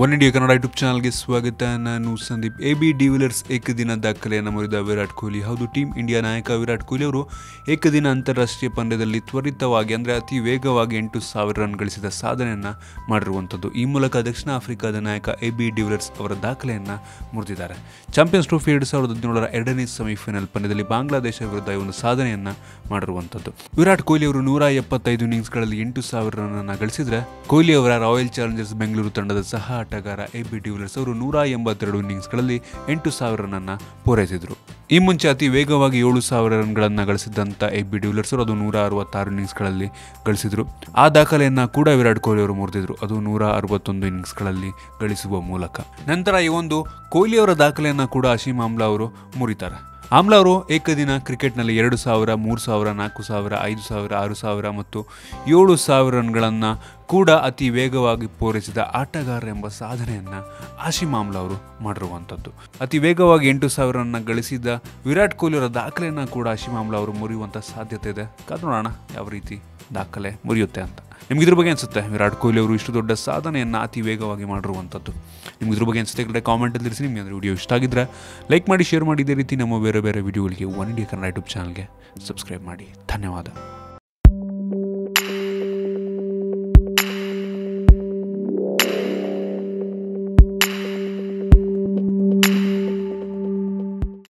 One India Kannada YouTube ಚಾನಲ್ಗೆ ಸ್ವಾಗತ. ನಾನು ಸಂದೀಪ್. ಎ ಬಿ ಡಿವಿಲರ್ಸ್ ಏಕದಿನ ದಾಖಲೆಯನ್ನು ಮುರಿದ ವಿರಾಟ್ ಕೊಹ್ಲಿ. ಹೌದು ಟೀಮ್ ಇಂಡಿಯಾ ನಾಯಕ ವಿರಾಟ್ ಕೊಹ್ಲಿ ಅವರು ಏಕದಿನ ಅಂತಾರಾಷ್ಟ್ರೀಯ ಪಂದ್ಯದಲ್ಲಿ ತ್ವರಿತವಾಗಿ, ಅಂದರೆ ಅತಿ ವೇಗವಾಗಿ ಎಂಟು ಸಾವಿರ ರನ್ ಗಳಿಸಿದ ಸಾಧನೆಯನ್ನು ಮಾಡಿರುವಂಥದ್ದು. ಈ ಮೂಲಕ ದಕ್ಷಿಣ ಆಫ್ರಿಕಾದ ನಾಯಕ ಎ ಬಿ ಡಿವಿಲರ್ಸ್ ಅವರ ದಾಖಲೆಯನ್ನು ಮುರಿದಿದ್ದಾರೆ. ಚಾಂಪಿಯನ್ಸ್ ಟ್ರೋಫಿ ಎರಡು ಸಾವಿರದ ಹದಿನೇಳರ ಎರಡನೇ ಸೆಮಿಫೈನಲ್ ಪಂದ್ಯದಲ್ಲಿ ಬಾಂಗ್ಲಾದೇಶ ವಿರುದ್ಧ ಒಂದು ಸಾಧನೆಯನ್ನು ಮಾಡಿರುವಂಥದ್ದು. ವಿರಾಟ್ ಕೊಹ್ಲಿ ಅವರು ನೂರ ಎಪ್ಪತ್ತೈದು ಇನ್ನಿಂಗ್ಸ್ಗಳಲ್ಲಿ ಎಂಟು ಸಾವಿರ ರನ್ನನ್ನು ಗಳಿಸಿದರೆ, ಕೊಹ್ಲಿ ಅವರ ರಾಯಲ್ ಚಾಲೆಂಜರ್ಸ್ ಬೆಂಗಳೂರು ತಂಡದ ಸಹ ಆಟಗಾರ ಎ ಬಿ ಡಿವಿಲರ್ಸ್ ಅವರು ನೂರ ಎಂಬತ್ತೆರಡು ಇನ್ನಿಂಗ್ಸ್ಗಳಲ್ಲಿ ಎಂಟು ಸಾವಿರ ರನ್ನನ್ನು ಪೂರೈಸಿದರು. ಈ ಮುಂಚೆ ಅತಿ ವೇಗವಾಗಿ ಏಳು ಸಾವಿರ ರನ್ಗಳನ್ನು ಗಳಿಸಿದ್ದಂಥ ಎ ಬಿ ಡಿವಿಲರ್ಸ್ ಅವರು ಅದು ನೂರ ಅರವತ್ತಾರು ಇನ್ನಿಂಗ್ಸ್ಗಳಲ್ಲಿ ಗಳಿಸಿದರು. ಆ ದಾಖಲೆಯನ್ನು ಕೂಡ ವಿರಾಟ್ ಕೊಹ್ಲಿ ಅವರು ಮುರಿದಿದ್ರು. ಅದು ನೂರ ಅರವತ್ತೊಂದು ಇನ್ನಿಂಗ್ಸ್ಗಳಲ್ಲಿ ಗಳಿಸುವ ಮೂಲಕ. ನಂತರ ಈ ಒಂದು ಕೊಹ್ಲಿ ಅವರ ದಾಖಲೆಯನ್ನು ಕೂಡ ಅಶೀಮ್ ಆಮ್ಲಾ ಅವರು ಮುರಿತಾರೆ. ಆಮ್ಲಾ ಅವರು ಏಕದಿನ ಕ್ರಿಕೆಟ್ನಲ್ಲಿ ಎರಡು ಸಾವಿರ, ಮೂರು ಸಾವಿರ, ನಾಲ್ಕು ಸಾವಿರ, ಐದು ಸಾವಿರ, ಆರು ಸಾವಿರ ಮತ್ತು ಏಳು ಸಾವಿರ ರನ್ಗಳನ್ನು ಕೂಡ ಅತಿ ವೇಗವಾಗಿ ಪೂರೈಸಿದ ಆಟಗಾರ ಎಂಬ ಸಾಧನೆಯನ್ನು ಆಶಿಮ್ ಆಮ್ಲಾ ಅವರು ಮಾಡಿರುವಂಥದ್ದು ಅತಿ ವೇಗವಾಗಿ ಎಂಟು ಸಾವಿರ ರನ್ನ ಗಳಿಸಿದ ವಿರಾಟ್ ಕೊಹ್ಲಿ ಅವರ ದಾಖಲೆಯನ್ನು ಕೂಡ ಆಶಿಮ್ ಆಮ್ಲಾ ಅವರು ಮುರಿಯುವಂಥ ಸಾಧ್ಯತೆ ಇದೆ. ಕಾದು ನೋಡೋಣ ಯಾವ ರೀತಿ ದಾಖಲೆ ಮುರಿಯುತ್ತೆ ಅಂತ. ನಿಮ್ಗೆ ಇದ್ರ ಬಗ್ಗೆ ಅನಿಸುತ್ತೆ, ವಿರಾಟ್ ಕೊಹ್ಲಿ ಅವರು ಇಷ್ಟು ದೊಡ್ಡ ಸಾಧನೆಯನ್ನು ಅತಿ ವೇಗವಾಗಿ ಮಾಡಿರುವಂಥದ್ದು. ನಿಮ್ಗೆ ಇದ್ರ ಬಗ್ಗೆ ಅನಿಸುತ್ತೆ ಕಡೆ ಕಾಮೆಂಟಲ್ಲಿ ತಿಳಿಸಿ, ನಿಮಗೆ ಅಂದರೆ ವಿಡಿಯೋ ಇಷ್ಟ ಆಗಿದ್ರೆ ಲೈಕ್ ಮಾಡಿ ಶೇರ್ ಮಾಡಿ, ಇದೇ ರೀತಿ ನಮ್ಮ ಬೇರೆ ಬೇರೆ ವಿಡಿಯೋಗಳಿಗೆ ಒನ್ ಇಂಡಿಯಾ ಕನ್ನಡ ಯೂಟ್ಯೂಬ್ ಚಾನಲ್ಗೆ ಸಬ್ಸ್ಕ್ರೈಬ್ ಮಾಡಿ. ಧನ್ಯವಾದ.